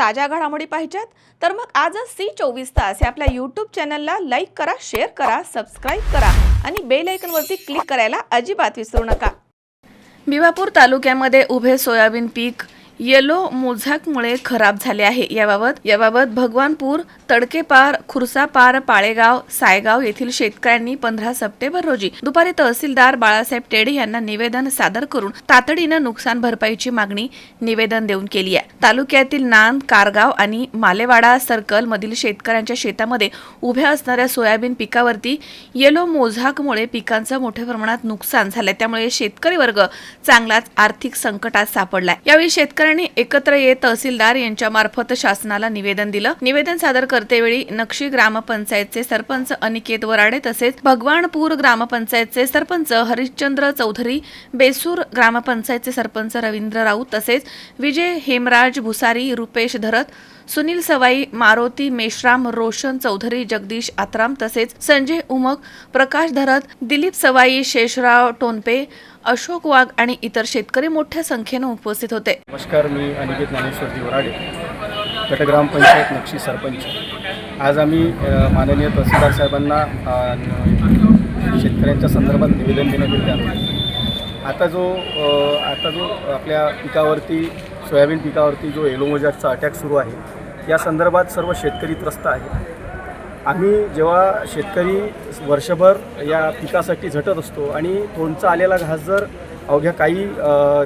ताज्या घडामोडी पाहिजेत. तर मग आजच सी चोवीस तास या आपल्या यूट्यूब चॅनलला लाईक करा शेअर करा सबस्क्राईब करा आणि बेल आयकनवरती क्लिक करायला अजिबात विसरू नका. भिवापूर तालुक्यामध्ये उभे सोयाबीन पीक येलो मोझाकमुळे खराब झाले आहे. याबाबत याबाबत भगवानपूर तडकेपार खुर्सापार पाळेगाव सायगाव येथील शेतकऱ्यांनी पंधरा सप्टेंबर रोजी दुपारी तहसीलदार बाळासाहेब टेडे यांना निवेदन सादर करून तातडीनं नुकसान भरपाईची मागणी निवेदन देऊन केली आहे. तालुक्यातील नांद कारगाव आणि मालेवाडा सर्कल मधील शेतकऱ्यांच्या शेतामध्ये उभ्या असणाऱ्या सोयाबीन पिकावरती येलो मोझाकमुळे पिकांचं मोठ्या प्रमाणात नुकसान झालंय. त्यामुळे शेतकरी वर्ग चांगलाच आर्थिक संकटात सापडलाय. यावेळी शेतकऱ्यांनी एकत्र येत तहसीलदार यांच्या मार्फत शासनाला निवेदन दिलं. निवेदन सादर करतेवेळी नक्षी ग्रामपंचायतचे सरपंच अनिकेत वराडे तसेच भगवानपूर ग्रामपंचायतचे सरपंच हरिश्चंद्र चौधरी बेसूर ग्रामपंचायतचे सरपंच रवींद्र राऊत तसेच विजय हेमराज भुसारी रुपेश धरत सुनील सवाई मारोती मेश्राम रोशन चौधरी जगदीश आत्राम तसेच संजय उमक प्रकाश धरत दिलीप सवाई शेषराव टोनपे अशोक वाघ आणि इतर शेतकरी मोठ्या संख्येनं उपस्थित होते. नमस्कार मी अनिकेत ज्ञानेश्वरजी वराडे गटग्रामपंचायत नक्षी सरपंच. आज आम्ही माननीय तहसीलदार साहेबांना शेतकऱ्यांच्या संदर्भात निवेदन देण्यात आलो आता जो आता जो आपल्या पिकावरती सोयाबीन पिकावरती जो एलोमोजॅकचा अटॅक सुरू आहे या संदर्भात सर्व शेतकरी त्रस्त आहे आम्ही जेव्हा शेतकरी वर्षभर या पिकासाठी झटत असतो आणि तोंडचा आलेला घास जर अवघ्या काही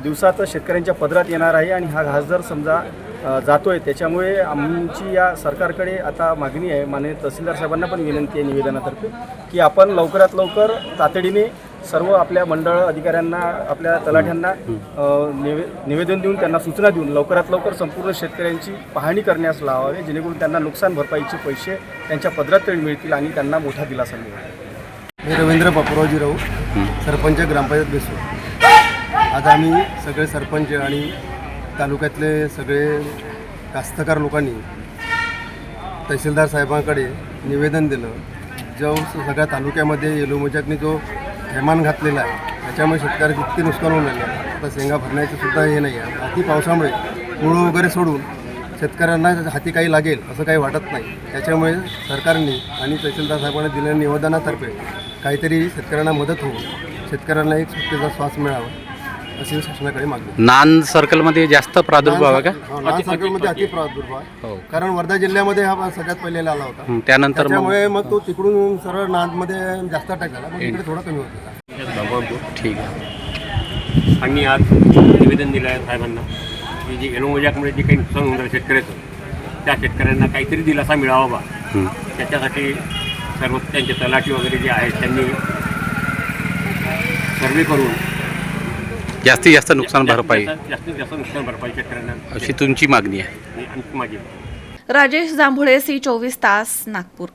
दिवसात शेतकऱ्यांच्या पदरात येणार आहे आणि हा घास जर समजा जातो जातोय त्याच्यामुळे आमची या सरकारकडे आता मागणी आहे. माननीय तहसीलदार साहेबांना पण विनंती आहे निवेदनातर्फे की आपण लवकरात लवकर तातडीने सर्व आपल्या मंडळ अधिकाऱ्यांना आपल्या तलाठ्यांना निवे निवेदन देऊन त्यांना सूचना देऊन लवकरात लवकर संपूर्ण शेतकऱ्यांची पाहणी करण्यास लावावे जेणेकरून त्यांना नुकसान भरपाईचे पैसे त्यांच्या पदरात तरी मिळतील आणि त्यांना मोठा दिलासा मिळेल. मी रवींद्र बापूरावजी राऊ सरपंच ग्रामपंचायत बेसूर. आज आम्ही सगळे सरपंच आणि तालुक्यातले सगळे कास्तकार लोकांनी तहसीलदार साहेबांकडे निवेदन दिलं. जो सगळ्या तालुक्यामध्ये येलोमोजाकने जो थैमान घातलेला आहे. त्याच्यामुळे शेतकऱ्याचे इतके नुकसान होऊन राहिले आहे. आता शेंगा भरण्याचं सुद्धा हे नाही आहे. अति पावसामुळे मुळं वगैरे सोडून शेतकऱ्यांना हाती काही लागेल असं काही वाटत नाही. त्याच्यामुळे सरकारने आणि तहसीलदार साहेबांनी दिलेल्या निवेदनातर्फे काहीतरी शेतकऱ्यांना मदत होऊन शेतकऱ्यांना एक सुट्टीचा श्वास मिळावा. अशी शासनाकडे मागणी. नान सर्कलमध्ये जास्त प्रादुर्भाव आहे का? हो, लहान सर्कलमध्ये अति प्रादुर्भाव आहे. हो. कारण वर्धा जिल्ह्यामध्ये हा सगळ्यात पहिलेला आला होता. हं, त्यानंतर मग त्याच्यामुळे मग तो तिकडून सरळ नांदमध्ये जास्त अटॅक झाला. इकडे थोडा कमी होता ठीक आहे. आम्ही आज निवेदन दिलं आहे साहेबांना की जे एलोमोजॅकमुळे जे काही नुकसान राहिलं शेतकऱ्याचं त्या शेतकऱ्यांना काहीतरी दिलासा मिळावा बा. हं. त्याच्यासाठी सर्व त्यांचे तलाठी वगैरे जे आहेत त्यांनी सर्वे करून जास्तीत जास्त नुकसान भरपाई. जास्तीत जास्त नुकसान भरपाई शेतकऱ्यांना. अशी तुमची मागणी आहे. आणि आणखी माझी राजेश जांभुळे सी चोवीस तास नागपूर.